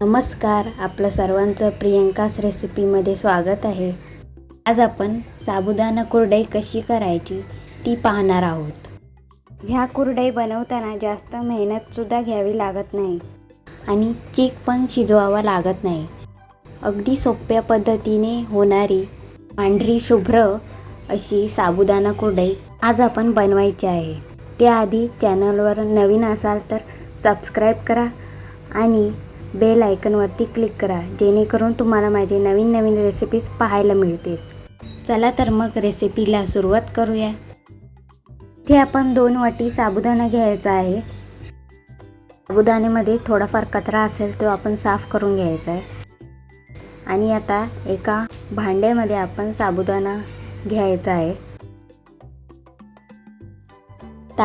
नमस्कार आपलं सर्वांचं प्रियंकास रेसिपीमध्ये स्वागत आहे. आज आपण साबुदाणा कुरडई कशी करायची ती पाहणार आहोत. ह्या कुरडई बनवताना जास्त मेहनतसुद्धा घ्यावी लागत नाही आणि चीक पण शिजवावा लागत नाही. अगदी सोप्या पद्धतीने होणारी पांढरी शुभ्र अशी साबुदाणा कुरडई आज आपण बनवायची आहे. त्याआधी चॅनलवर नवीन असाल तर सबस्क्राईब करा आणि बेल आयकनवरती क्लिक करा जेणेकरून तुम्हाला माझे नवीन नवीन रेसिपीज पाहायला मिळतील. चला तर मग रेसिपीला सुरुवात करूया. इथे आपण दोन वाटी साबुदाणा घ्यायचा आहे. साबुदाण्यामध्ये थोडाफार कचरा असेल तो आपण साफ करून घ्यायचा आहे. आणि आता एका भांड्यामध्ये आपण साबुदाणा घ्यायचा आहे.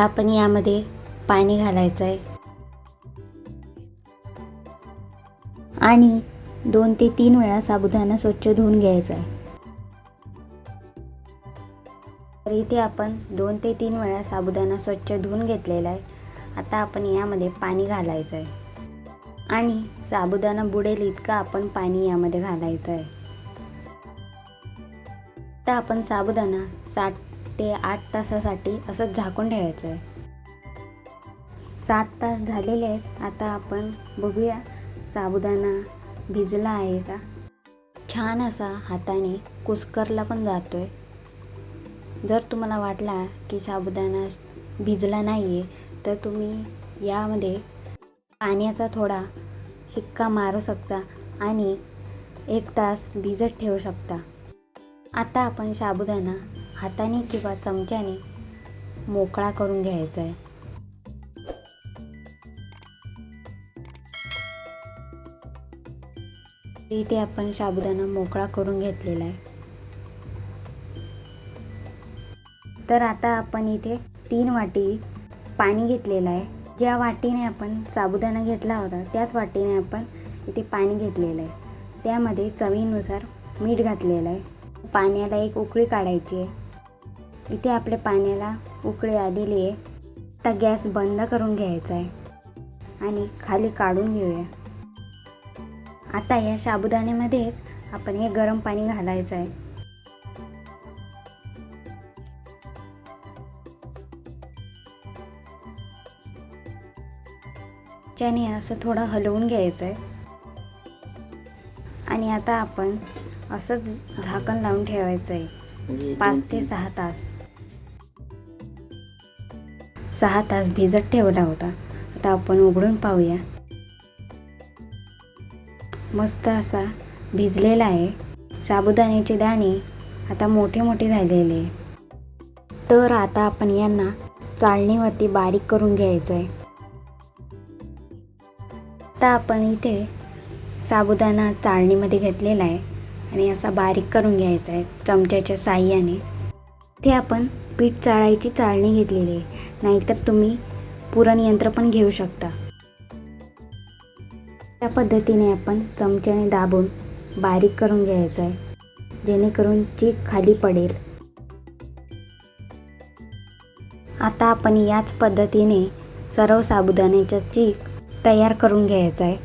आता आपण यामध्ये पाणी घालायचं आहे आणि दोन ते तीन वेळा साबुदाणा स्वच्छ धुवून घ्यायचा आहे तर इथे आपण दोन ते तीन वेळा साबुदाणा स्वच्छ धुवून घेतलेला आहे आता आपण यामध्ये पाणी घालायचं आहे आणि साबुदाणा बुडेल इतकं आपण पाणी यामध्ये घालायचं आहे आता आपण साबुदाणा साठ ते आठ तासासाठी असंच झाकून ठेवायचं आहे. सात तास झालेले आहेत. आता आपण बघूया साबुदाणा भिजला आहे का? छान असा हाताने कुस्करला पण जातो आहे जर तुम्हाला वाटला की साबुदाणा भिजला नाही आहे तर तुम्ही यामध्ये पाण्याचा थोडा शिक्का मारू शकता आणि एक तास भिजत ठेवू शकता. आता आपण साबुदाणा हाताने किंवा चमच्याने मोकळा करून घ्यायचा आहे. इथे आपण साबुदाणा मोकळा करून घेतलेला आहे. तर आता आपण इथे तीन वाटी पाणी घेतलेलं आहे. ज्या वाटीने आपण साबुदाणा घेतला होता त्याच वाटीने आपण इथे पाणी घेतलेलं आहे. त्यामध्ये चवीनुसार मीठ घातलेलं आहे. पाण्याला एक उकळी काढायची आहे. इथे आपल्या पाण्याला उकळी आलेली आहे. आता गॅस बंद करून घ्यायचा आहे. आणि खाली काढून घेऊया. आता या साबुदाण्यामध्येच आपण हे गरम पाणी घालायचं आहे. त्याने असं थोडं हलवून घ्यायचं आहे. आणि आता आपण असंच झाकण लावून ठेवायचं आहे. पाच ते सहा तास. सहा तास भिजत ठेवला होता. आता आपण उघडून पाहूया. मस्त असा भिजलेला आहे. साबुदाण्याचे दाणे आता मोठे मोठे झालेले आहे. तर आता आपण यांना चाळणीवरती बारीक करून घ्यायचं आहे आता आपण इथे साबुदाणा चाळणीमध्ये घेतलेला आहे. आणि असा बारीक करून घ्यायचा आहे चमच्याच्या साह्याने. ते आपण पीठ चाळायची चाळणी घेतलेली आहे. नाहीतर तुम्ही पुरण यंत्र पण घेऊ शकता. त्या पद्धतीने आपण चमच्याने दाबून बारीक करून घ्यायचं आहे. जेणेकरून चीक खाली पडेल. आता आपण याच पद्धतीने सर्व साबुदाण्याचा चीक तयार करून घ्यायचा आहे.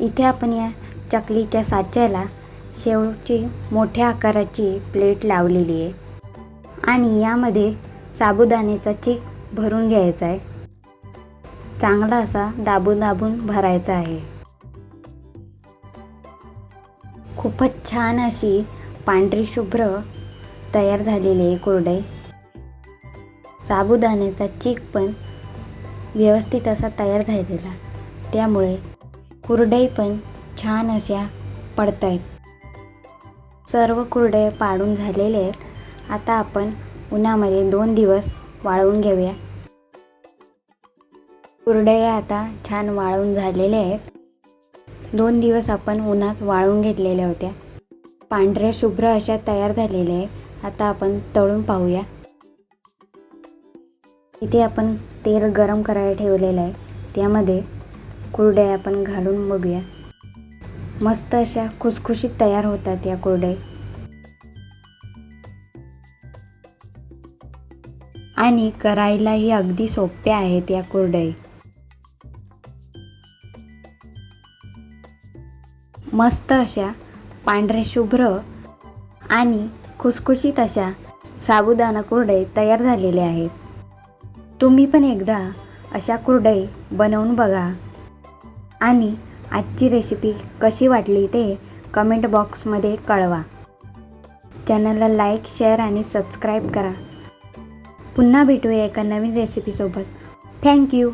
इथे आपण या चकलीच्या साच्याला शेवची मोठ्या आकाराची प्लेट लावलेली आहे. आणि यामध्ये साबुदाण्याचा चीक भरून घ्यायचा आहे. चांगला असा दाबून दाबून भरायचा आहे. खूपच छान अशी पांढरी शुभ्र तयार झालेली आहे कुरडई. साबुदाण्याचा चीक पण व्यवस्थित असा तयार झालेला. त्यामुळे कुरडई पण छान अशा पडत आहेत सर्व कुरडे पाडून झालेले आहेत. आता आपण उन्हामध्ये दोन दिवस वाळवून घेऊया. कुरडया आता छान वाळून झालेल्या आहेत. दोन दिवस आपण उन्हात वाळून घेतलेल्या होत्या. पांढऱ्या शुभ्र अशा तयार झालेल्या आहेत. आता आपण तळून पाहूया. इथे आपण तेल गरम करायला ठेवलेलं आहे. त्यामध्ये कुरडया आपण घालून बघूया. मस्त अशा खुसखुशीत तयार होतात या कुरडई आणि करायलाही अगदी सोप्या आहेत या कुरडई. मस्त अशा पांढरे शुभ्र आणि खुसखुशीत अशा साबुदाणा कुरडई तयार झालेल्या आहेत. तुम्ही पण एकदा अशा कुरडई बनवून बघा. आणि आजची रेसिपी कशी वाटली ते कमेंट बॉक्समध्ये कळवा. चॅनलला लाईक शेअर आणि सबस्क्राईब करा. पुन्हा भेटूया एका नवीन रेसिपीसोबत थँक्यू